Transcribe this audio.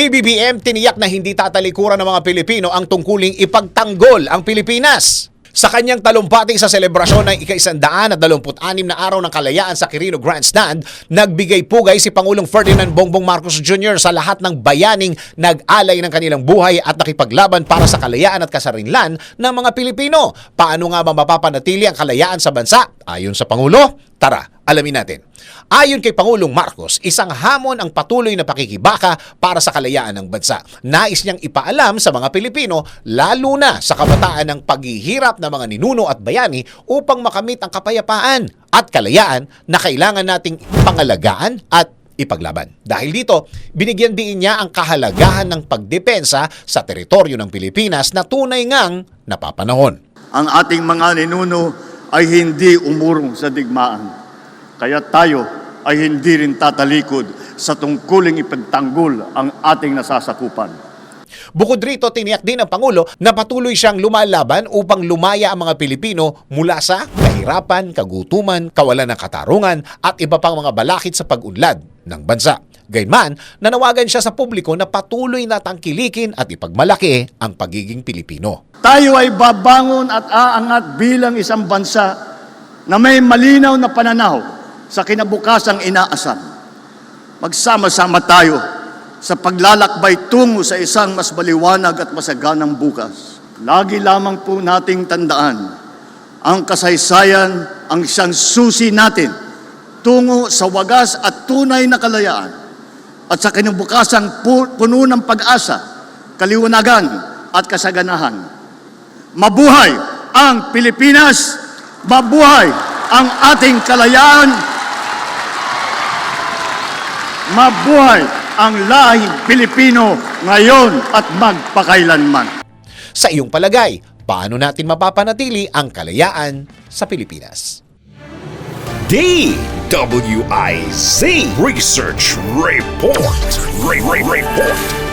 PBBM tiniyak na hindi tatalikuran ng mga Pilipino ang tungkuling ipagtanggol ang Pilipinas. Sa kanyang talumpati sa selebrasyon ng ika-isandaan at dalamput-anim na araw ng kalayaan sa Quirino Grandstand, nagbigay pugay si Pangulong Ferdinand Bongbong Marcos Jr. sa lahat ng bayaning nag-alay ng kanilang buhay at nakipaglaban para sa kalayaan at kasarinlan ng mga Pilipino. Paano nga ba mapapanatili ang kalayaan sa bansa? Ayon sa Pangulo, tara, alamin natin. Ayon kay Pangulong Marcos, isang hamon ang patuloy na pakikibaka para sa kalayaan ng bansa. Nais niyang ipaalam sa mga Pilipino, lalo na sa kabataan ng paghihirap ng mga ninuno at bayani upang makamit ang kapayapaan at kalayaan na kailangan nating pangalagaan at ipaglaban. Dahil dito, binigyan din niya ang kahalagahan ng pagdepensa sa teritoryo ng Pilipinas na tunay ngang napapanahon. ang ating mga ninuno ay hindi umurong sa digmaan. Kaya tayo ay hindi rin tatalikod sa tungkuling ipagtanggol ang ating nasasakupan. Bukod rito, tiniyak din ng Pangulo na patuloy siyang lumalaban upang lumaya ang mga Pilipino mula sa kahirapan, kagutuman, kawalan ng katarungan at iba pang mga balakid sa pag-unlad ng bansa. Gayunman, nanawagan siya sa publiko na patuloy na tangkilikin at ipagmalaki ang pagiging Pilipino. Tayo ay babangon at aangat bilang isang bansa na may malinaw na pananaw sa kinabukasang inaasam. Magsama-sama tayo sa paglalakbay tungo sa isang mas maliwanag at masaganang bukas. Lagi lamang po nating tandaan, ang kasaysayan ang siyang susi natin tungo sa wagas at tunay na kalayaan at sa kinabukasang pu- puno ng pag-asa, kaliwanagan at kasaganahan. Mabuhay ang Pilipinas! Mabuhay ang ating kalayaan! Mabuhay ang lahing Pilipino ngayon at magpakailanman! Sa iyong palagay, paano natin mapapanatili ang kalayaan sa Pilipinas? DWIZ Research Report. Re- Re- Report.